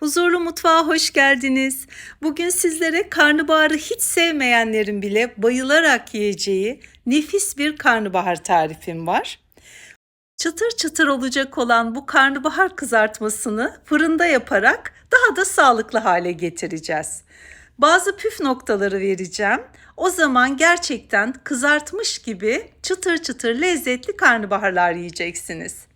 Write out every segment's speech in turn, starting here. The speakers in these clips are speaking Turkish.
Huzurlu mutfağa hoş geldiniz. Bugün sizlere karnabaharı hiç sevmeyenlerin bile bayılarak yiyeceği nefis bir karnabahar tarifim var. Çıtır çıtır olacak olan bu karnabahar kızartmasını fırında yaparak daha da sağlıklı hale getireceğiz. Bazı püf noktaları vereceğim. O zaman gerçekten kızartmış gibi çıtır çıtır lezzetli karnabaharlar yiyeceksiniz.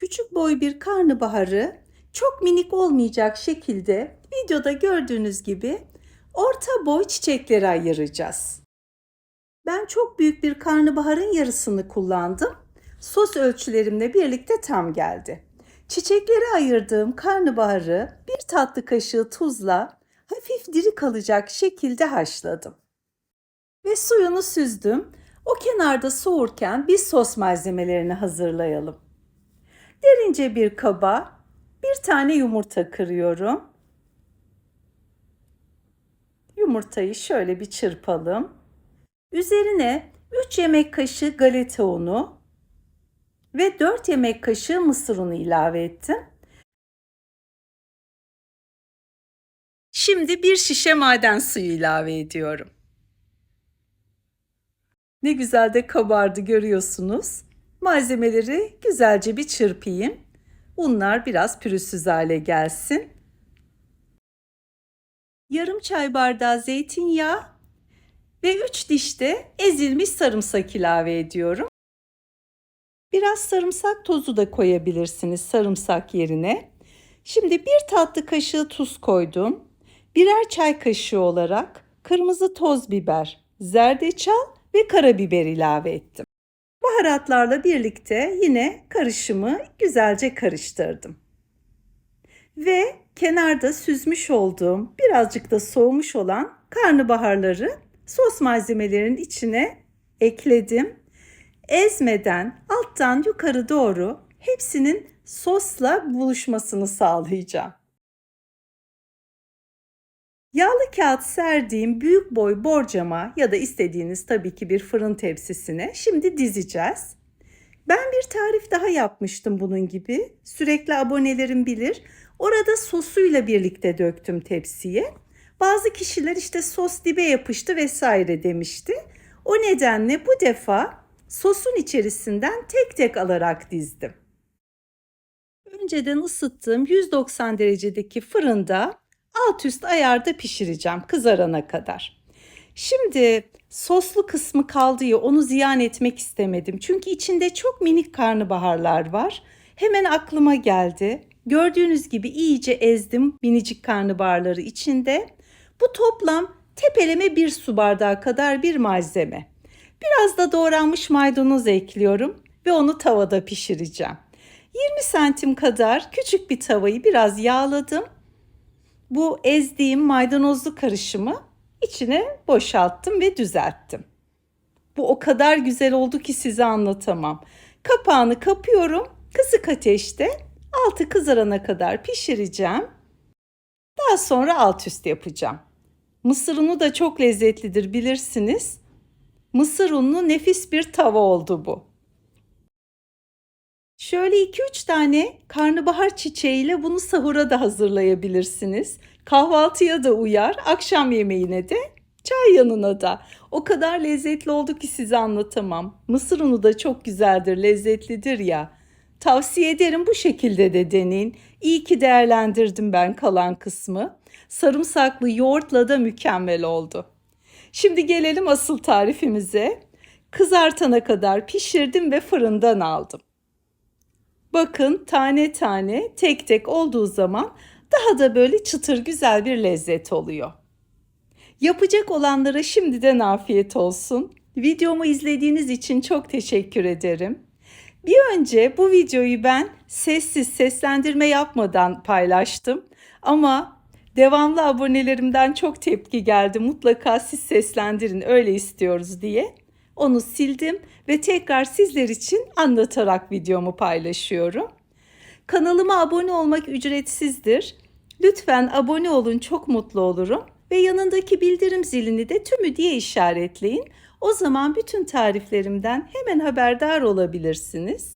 Küçük boy bir karnabaharı çok minik olmayacak şekilde videoda gördüğünüz gibi orta boy çiçeklere ayıracağız. Ben çok büyük bir karnabaharın yarısını kullandım. Sos ölçülerimle birlikte tam geldi. Çiçeklere ayırdığım karnabaharı bir tatlı kaşığı tuzla hafif diri kalacak şekilde haşladım. Ve suyunu süzdüm. O kenarda soğurken biz sos malzemelerini hazırlayalım. Derince bir kaba bir tane yumurta kırıyorum. Yumurtayı şöyle bir çırpalım. Üzerine 3 yemek kaşığı galeta unu ve 4 yemek kaşığı mısır unu ilave ettim. Şimdi bir şişe maden suyu ilave ediyorum. Ne güzel de kabardı görüyorsunuz. Malzemeleri güzelce bir çırpayım. Unlar biraz pürüzsüz hale gelsin. Yarım çay bardağı zeytinyağı ve 3 diş de ezilmiş sarımsak ilave ediyorum. Biraz sarımsak tozu da koyabilirsiniz sarımsak yerine. Şimdi bir tatlı kaşığı tuz koydum. Birer çay kaşığı olarak kırmızı toz biber, zerdeçal ve karabiber ilave ettim. Baharatlarla birlikte yine karışımı güzelce karıştırdım. Ve kenarda süzmüş olduğum, birazcık da soğumuş olan karnabaharları sos malzemelerin içine ekledim. Ezmeden alttan yukarı doğru hepsinin sosla buluşmasını sağlayacağım. Yağlı kağıt serdiğim büyük boy borcama ya da istediğiniz tabii ki bir fırın tepsisine şimdi dizeceğiz. Ben bir tarif daha yapmıştım bunun gibi. Sürekli abonelerim bilir. Orada sosuyla birlikte döktüm tepsiye. Bazı kişiler işte sos dibe yapıştı vesaire demişti. O nedenle bu defa sosun içerisinden tek tek alarak dizdim. Önceden ısıttığım 190 derecedeki fırında alt üst ayarda pişireceğim kızarana kadar. Şimdi soslu kısmı kaldı ya onu ziyan etmek istemedim. Çünkü içinde çok minik karnabaharlar var. Hemen aklıma geldi. Gördüğünüz gibi iyice ezdim minicik karnabaharları içinde. Bu toplam tepeleme bir su bardağı kadar bir malzeme. Biraz da doğranmış maydanoz ekliyorum ve onu tavada pişireceğim. 20 santim kadar küçük bir tavayı biraz yağladım bu ezdiğim maydanozlu karışımı içine boşalttım ve düzelttim. Bu o kadar güzel oldu ki size anlatamam. Kapağını kapıyorum. Kısık ateşte altı kızarana kadar pişireceğim. Daha sonra alt üst yapacağım. Mısır unu da çok lezzetlidir bilirsiniz. Mısır unlu nefis bir tava oldu bu. Şöyle 2-3 tane karnabahar çiçeğiyle bunu sahura da hazırlayabilirsiniz. Kahvaltıya da uyar, akşam yemeğine de, çay yanına da. O kadar lezzetli oldu ki size anlatamam. Mısır unu da çok güzeldir, lezzetlidir ya. Tavsiye ederim bu şekilde de deneyin. İyi ki değerlendirdim ben kalan kısmı. Sarımsaklı yoğurtla da mükemmel oldu. Şimdi gelelim asıl tarifimize. Kızartana kadar pişirdim ve fırından aldım. Bakın tane tane tek tek olduğu zaman daha da böyle çıtır güzel bir lezzet oluyor. Yapacak olanlara şimdiden afiyet olsun. Videomu izlediğiniz için çok teşekkür ederim. Bir önce bu videoyu ben sessiz seslendirme yapmadan paylaştım ama devamlı abonelerimden çok tepki geldi. Mutlaka siz seslendirin öyle istiyoruz diye. Onu sildim ve tekrar sizler için anlatarak videomu paylaşıyorum. Kanalıma abone olmak ücretsizdir. Lütfen abone olun çok mutlu olurum ve yanındaki bildirim zilini de tümü diye işaretleyin. O zaman bütün tariflerimden hemen haberdar olabilirsiniz.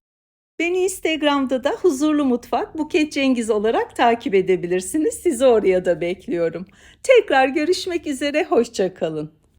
Beni Instagram'da da Huzurlu Mutfak Buket Cengiz olarak takip edebilirsiniz. Sizi oraya da bekliyorum. Tekrar görüşmek üzere, hoşçakalın.